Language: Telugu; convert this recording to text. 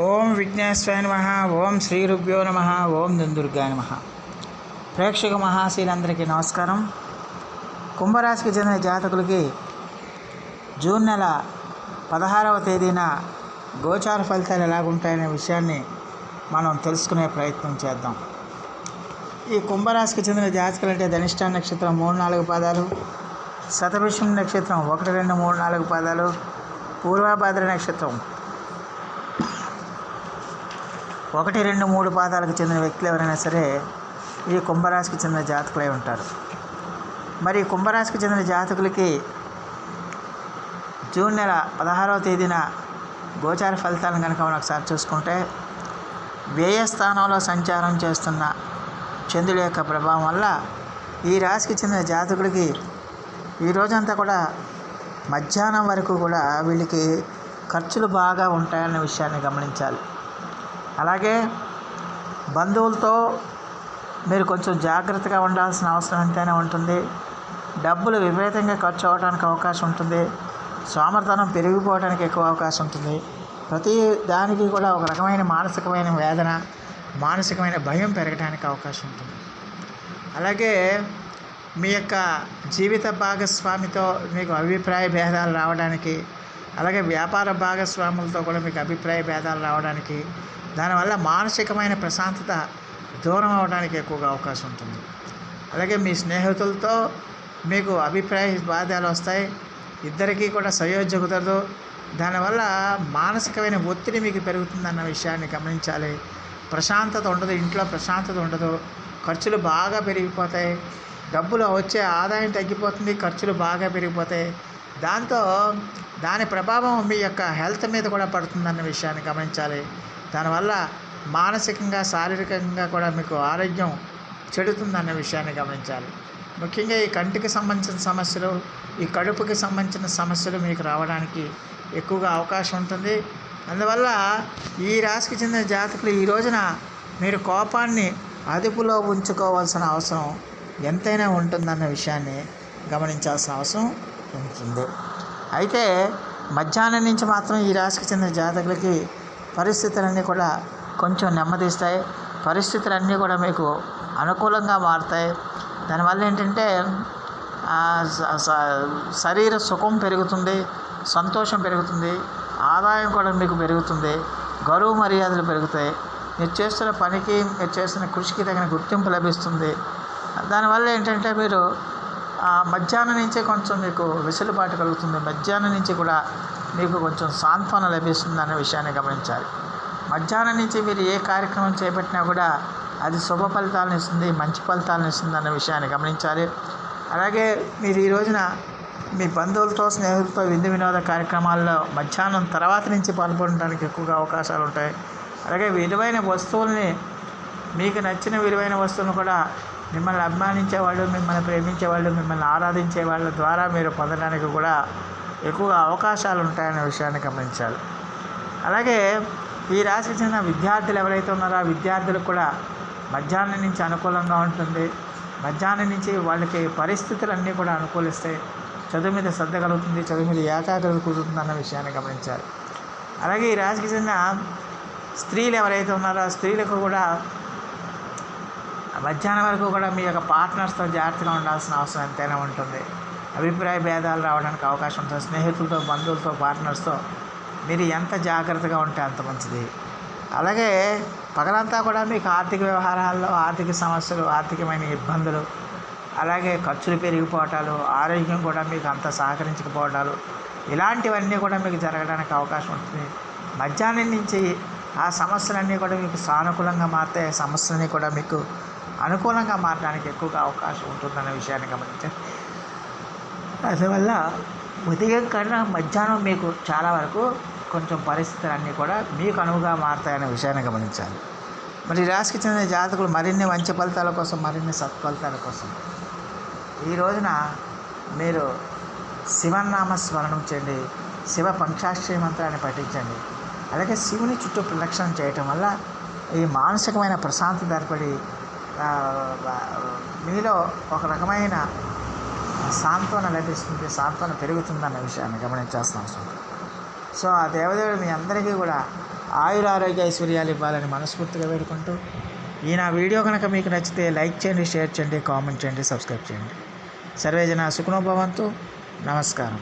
ఓం విఘ్నేశ్వరాయ నమ ఓం శ్రీ రుభ్యో నమ ఓం దుందుర్గాయ నమ. ప్రేక్షక మహాశీలందరికీ నమస్కారం. కుంభరాశికి చెందిన జాతకులకి జూన్ నెల పదహారవ తేదీన గోచార ఫలితాలు ఎలాగుంటాయనే విషయాన్ని మనం తెలుసుకునే ప్రయత్నం చేద్దాం. ఈ కుంభరాశికి చెందిన జాతకులు అంటే ధనిష్ట నక్షత్రం మూడు నాలుగు పాదాలు శతభిషం నక్షత్రం ఒకటి రెండు మూడు నాలుగు పాదాలు పూర్వాభాద్ర నక్షత్రం ఒకటి రెండు మూడు పాదాలకు చెందిన వ్యక్తులు ఎవరైనా సరే ఈ కుంభరాశికి చెందిన జాతకులై ఉంటారు. మరి కుంభరాశికి చెందిన జాతకులకి జూన్ నెల పదహారవ తేదీన గోచార ఫలితాలను కనుక మనం ఒకసారి చూసుకుంటే వ్యయ స్థానంలో సంచారం చేస్తున్న చంద్రుడి యొక్క ప్రభావం వల్ల ఈ రాశికి చెందిన జాతకుడికి ఈ రోజంతా కూడా మధ్యాహ్నం వరకు కూడా వీళ్ళకి ఖర్చులు బాగా ఉంటాయన్న విషయాన్ని గమనించాలి. అలాగే బంధువులతో మీరు కొంచెం జాగ్రత్తగా ఉండాల్సిన అవసరం ఎంతైనా ఉంటుంది. డబ్బులు విపరీతంగా ఖర్చు అవడానికి అవకాశం ఉంటుంది. సోమర్థనం పెరిగిపోవడానికి ఎక్కువ అవకాశం ఉంటుంది. ప్రతి దానికి కూడా ఒక రకమైన మానసికమైన వేదన మానసికమైన భయం పెరగడానికి అవకాశం ఉంటుంది. అలాగే మీ యొక్క జీవిత భాగస్వామితో మీకు అభిప్రాయ భేదాలు రావడానికి అలాగే వ్యాపార భాగస్వాములతో కూడా మీకు అభిప్రాయ భేదాలు రావడానికి దానివల్ల మానసికమైన ప్రశాంతత దూరం అవడానికి ఎక్కువగా అవకాశం ఉంటుంది. అలాగే మీ స్నేహితులతో మీకు అభిప్రాయ బాధ్యాలు వస్తాయి ఇద్దరికీ కూడా సయోధ్య కుదరదు. దానివల్ల మానసికమైన ఒత్తిడి మీకు పెరుగుతుందన్న విషయాన్ని గమనించాలి. ప్రశాంతత ఉండదు ఇంట్లో ప్రశాంతత ఉండదు ఖర్చులు బాగా పెరిగిపోతాయి. డబ్బులు వచ్చే ఆదాయం తగ్గిపోతుంది ఖర్చులు బాగా పెరిగిపోతాయి. దాంతో దాని ప్రభావం మీ యొక్క హెల్త్ మీద కూడా పడుతుందన్న విషయాన్ని గమనించాలి. దానివల్ల మానసికంగా శారీరకంగా కూడా మీకు ఆరోగ్యం చెడుతుందన్న విషయాన్ని గమనించాలి. ముఖ్యంగా ఈ కంటికి సంబంధించిన సమస్యలు ఈ కడుపుకి సంబంధించిన సమస్యలు మీకు రావడానికి ఎక్కువగా అవకాశం ఉంటుంది. అందువల్ల ఈ రాశికి చెందిన జాతకులు ఈ రోజున మీరు కోపాన్ని అదుపులో ఉంచుకోవాల్సిన అవసరం ఎంతైనా ఉంటుందన్న విషయాన్ని గమనించాల్సిన అవసరం. ఉంటుంది అయితే మధ్యాహ్నం నుంచి మాత్రం ఈ రాశికి చెందిన జాతకులకి పరిస్థితులన్నీ కూడా కొంచెం నెమ్మదిస్తాయి. పరిస్థితులన్నీ కూడా మీకు అనుకూలంగా మారుతాయి. దానివల్ల ఏంటంటే శరీర సుఖం పెరుగుతుంది సంతోషం పెరుగుతుంది ఆదాయం కూడా మీకు పెరుగుతుంది గౌరవ మర్యాదలు పెరుగుతాయి. మీరు చేస్తున్న పనికి మీరు చేస్తున్న కృషికి తగిన గుర్తింపు లభిస్తుంది. దానివల్ల ఏంటంటే మీరు మధ్యాహ్నం నుంచే కొంచెం మీకు వెసులుబాటు కలుగుతుంది. మధ్యాహ్నం నుంచి కూడా మీకు కొంచెం సాంత్వన లభిస్తుంది అనే విషయాన్ని గమనించాలి. మధ్యాహ్నం నుంచి మీరు ఏ కార్యక్రమం చేపట్టినా కూడా అది శుభ ఫలితాలను ఇస్తుంది మంచి ఫలితాలను ఇస్తుంది అన్న విషయాన్ని గమనించాలి. అలాగే మీరు ఈ రోజున మీ బంధువులతో స్నేహితులతో విందు వినోద కార్యక్రమాల్లో మధ్యాహ్నం తర్వాత నుంచి పాల్గొనడానికి ఎక్కువగా అవకాశాలు ఉంటాయి. అలాగే విలువైన వస్తువుల్ని మీకు నచ్చిన విలువైన వస్తువులను కూడా మిమ్మల్ని అభిమానించేవాళ్ళు మిమ్మల్ని ప్రేమించేవాళ్ళు మిమ్మల్ని ఆరాధించే వాళ్ళ ద్వారా మీరు పొందడానికి కూడా ఎక్కువగా అవకాశాలు ఉంటాయనే విషయాన్ని గమనించాలి. అలాగే ఈ రాశికి చెందిన విద్యార్థులు ఎవరైతే ఉన్నారో ఆ విద్యార్థులకు కూడా మధ్యాహ్నం నుంచి అనుకూలంగా ఉంటుంది. మధ్యాహ్నం నుంచి వాళ్ళకి పరిస్థితులు అన్నీ కూడా అనుకూలిస్తాయి. చదువు మీద శ్రద్ధ కలుగుతుంది చదువు మీద ఏకాగ్రత కుదురుతుంది అన్న విషయాన్ని గమనించాలి. అలాగే ఈ రాశికి చెందిన స్త్రీలు ఎవరైతే ఉన్నారో ఆ స్త్రీలకు కూడా మధ్యాహ్నం వరకు కూడా మీ యొక్క పార్ట్నర్స్తో జాగ్రత్తగా ఉండాల్సిన అవసరం ఎంతైనా ఉంటుంది. అభిప్రాయ భేదాలు రావడానికి అవకాశం ఉంటుంది. స్నేహితులతో బంధువులతో పార్ట్నర్స్తో మీరు ఎంత జాగ్రత్తగా ఉంటే అంత మంచిది. అలాగే పగలంతా కూడా మీకు ఆర్థిక వ్యవహారాల్లో ఆర్థిక సమస్యలు ఆర్థికమైన ఇబ్బందులు అలాగే ఖర్చులు పెరిగిపోవటాలు ఆరోగ్యం కూడా మీకు అంత సహకరించకపోవటాలు ఇలాంటివన్నీ కూడా మీకు జరగడానికి అవకాశం ఉంటుంది. మధ్యాహ్నం నుంచి ఆ సమస్యలన్నీ కూడా మీకు సానుకూలంగా మారితే సమస్యలన్నీ కూడా మీకు అనుకూలంగా మారడానికి ఎక్కువగా అవకాశం ఉంటుందన్న విషయాన్ని గమనించాలి అందువల్ల ఉదయం కన్నా మధ్యాహ్నం మీకు చాలా వరకు కొంచెం పరిస్థితులు అన్నీ కూడా మీకు అనువుగా మారుతాయనే విషయాన్ని గమనించాలి. మరి రాశికి చెందిన జాతకులు మరిన్ని మంచి ఫలితాల కోసం మరిన్ని సత్ఫలితాల కోసం ఈ రోజున మీరు శివనామ స్మరణం చేయండి శివ పంచాక్షరి మంత్రాన్ని పఠించండి అలాగే శివుని చుట్టూ ప్రదక్షిణ చేయటం వల్ల ఈ మానసికమైన ప్రశాంతత ఏర్పడి మీలో ఒక రకమైన సాంత్వన లభిస్తుంది సాంత్వన పెరుగుతుందన్న విషయాన్ని గమనించాల్సిన అవసరం. సో ఆ దేవదేవుడు మీ అందరికీ కూడా ఆయుర ఆరోగ్య ఐశ్వర్యాలు ఇవ్వాలని మనస్ఫూర్తిగా వేడుకుంటూ ఈ నా వీడియో కనుక మీకు నచ్చితే లైక్ చేయండి షేర్ చేయండి కామెంట్ చేయండి సబ్స్క్రైబ్ చేయండి. సర్వేజన సుఖనోభవంతు నమస్కారం.